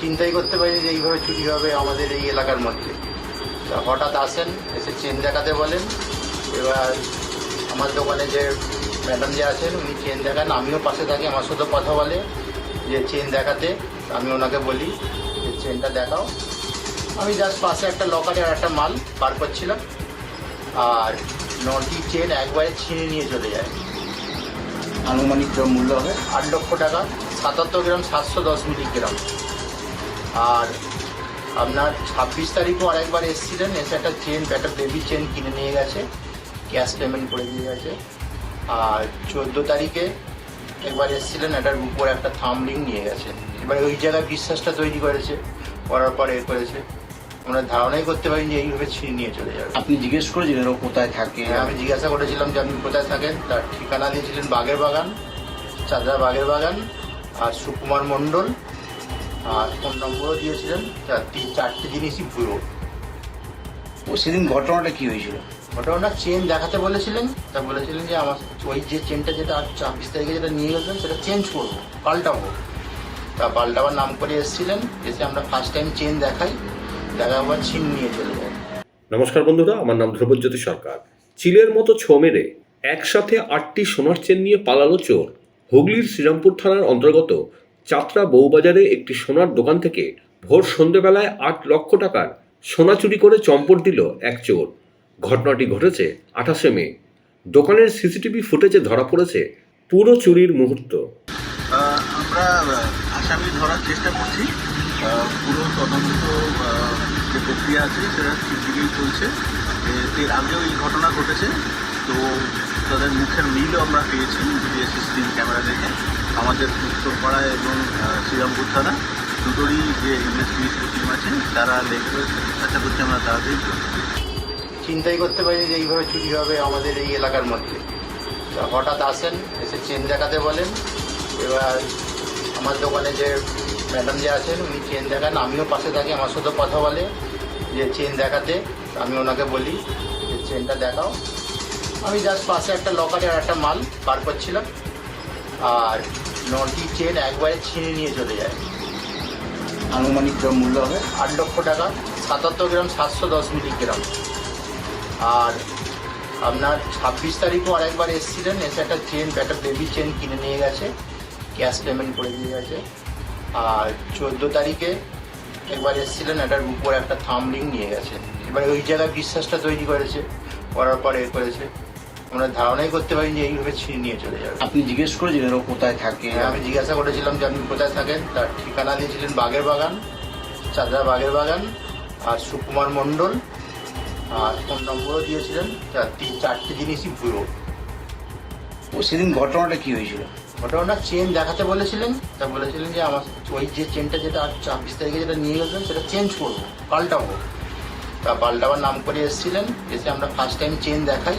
চিন্তাই করতে পারিনি যে এইভাবে চুরি হবে আমাদের এই এলাকার মধ্যে। তা হঠাৎ আসেন, এসে চেন দেখাতে বলেন। এবার আমার দোকানে যে ম্যাডাম যে আছেন, উনি চেন দেখান। আমিও পাশে থাকি, আমার সাথে কথা বলে যে চেন দেখাতে। আমি ওনাকে বলি যে চেনটা দেখাও। আমি জাস্ট পাশে একটা লকারে আর একটা মাল বার করছিলাম। আর নটি চেন একবারে ছিঁড়ে নিয়ে চলে যায়। আনুমানিক মূল্য হবে আট লক্ষ টাকা, সাতাত্তর গ্রাম, সাতশো দশ মিলিগ্রাম। আর আপনার ছাব্বিশ তারিখও আরেকবার এসেছিলেন এসে একটা চেন একটা বেবি চেন কিনে নিয়ে গেছে ক্যাশ পেমেন্ট করে দিয়ে গেছে। আর চোদ্দ তারিখে একবার এসেছিলেন এটার উপর একটা থাম রিং নিয়ে গেছে। এবারে ওই জায়গায় বিশ্বাসটা তৈরি করেছে করার পরে এ করেছে। আমরা ধারণাই করতে পারি যে এইভাবে ছিনিয়ে নিয়ে চলে যাবে। আপনি জিজ্ঞেস করেছিলেন ও কোথায় থাকে? হ্যাঁ, আমি জিজ্ঞাসা করেছিলাম যে আপনি কোথায় থাকেন? তার ঠিকানা দিয়েছিলেন বাগের বাগান চাঁদরা বাগের বাগান আর সুকুমার মণ্ডল আর ফোন নম্বরও দিয়েছিলেন। তার তিন চারটে জিনিসই পুরো ও সেদিন ঘটনাটা কি হয়েছিল? ঘটনা চেন দেখাতে বলেছিলেন। তা বলেছিলেন যে আমার ওই যে চেনটা যেটা আর ছাব্বিশ তারিখে যেটা নিয়ে গেছেন সেটা চেঞ্জ করব পাল্টাবো। তা পাল্টাবার নাম করে এসেছিলেন। এসে আমরা ফার্স্ট টাইম চেন দেখাই। দেখাবার ছিন নিয়ে চলে যাই নমস্কার বন্ধুরা আমার নাম ধ্রুবজ্যোতি সরকার। চিলের মতো ছো মেরে একসাথে আটটি সোনার চেন নিয়ে পালালো চোর। হুগলির শ্রীরামপুর থানার অন্তর্গত চাতরা বউবাজারে একটি সোনার দোকান থেকে ভোর সন্ধেবেলায় আট লক্ষ টাকার সোনা চুরি করে চম্পট দিল এক চোর। ঘটনাটি ঘটেছে আঠাশে মে। দোকানের সিসিটিভি ফুটেজে ধরা পড়েছে পুরো চুরির মুহূর্ত। আমরা আসামি ধরার চেষ্টা করছি। পুরো তদন্ত যে প্রক্রিয়া আছে, সেটা ঠিকই চলছে। এর আগেও এই ঘটনা ঘটেছে। তো তাদের মুখের মিলও আমরা পেয়েছি সিসিটিভি ক্যামেরা দেখে। আমাদের উত্তরপাড়া এবং শ্রীরামপুর থানা দুটোরই যে ইনভেস্টিগেশন টিম আছে, তারা লেগে চেষ্টা করছি আমরা তাড়াতাড়ি চিন্তাই করতে পারি যে এইভাবে চুরি হবে আমাদের এই এলাকার মধ্যে। হঠাৎ আসেন, এসে চেন দেখাতে বলেন। এবার আমার দোকানে যে ম্যাডাম যে আছেন, উনি চেন দেখান। আমিও পাশে থাকি, আমার সাথে কথা বলে যে চেন দেখাতে। আমি ওনাকে বলি যে চেনটা দেখাও। আমি জাস্ট পাশে একটা লকারে একটা মাল বার করছিলাম। আর নটি চেন একবারে ছিঁড়ে নিয়ে চলে যায়। আনুমানিক যা মূল্য হবে আট লক্ষ টাকা, সাতাত্তর গ্রাম সাতশো দশ মিলিগ্রাম আর আপনার ছাব্বিশ তারিখও আরেকবার এসেছিলেন, এসে একটা চেন একটা বেবি চেন কিনে নিয়ে গেছে, ক্যাশ পেমেন্ট করে দিয়ে গেছে। আর চোদ্দ তারিখে একবার এসেছিলেন এটার উপর একটা থাম নিয়ে গেছে। এবারে ওই জায়গায় বিশ্বাসটা তৈরি করেছে, করার পরে এ করেছে। আমরা ধারণাই করতে পারি যে এইভাবে ছিনিয়ে নিয়ে চলে যাবে। আপনি জিজ্ঞেস করেছিলেন ও কোথায় থাকে? হ্যাঁ, আমি জিজ্ঞাসা করেছিলাম যে আপনি কোথায় থাকেন? তার ঠিকানা দিয়েছিলেন বাগের বাগান চাঁদরা বাগের বাগান আর সুকুমার মণ্ডল আর ফোন নম্বরও দিয়েছিলেন। তার তিন চারটে জিনিসই পুরো ও সেদিন ঘটনাটা কি হয়েছিল? ঘটনা চেন দেখাতে বলেছিলেন। তা বলেছিলেন যে আমার ওই যে চেনটা যেটা আর ছাব্বিশ তারিখে যেটা নিয়ে গেছেন সেটা চেঞ্জ করব পাল্টাবো। তা পাল্টাবার নাম করে এসেছিলেন। এসে আমরা ফার্স্ট টাইম চেন দেখাই।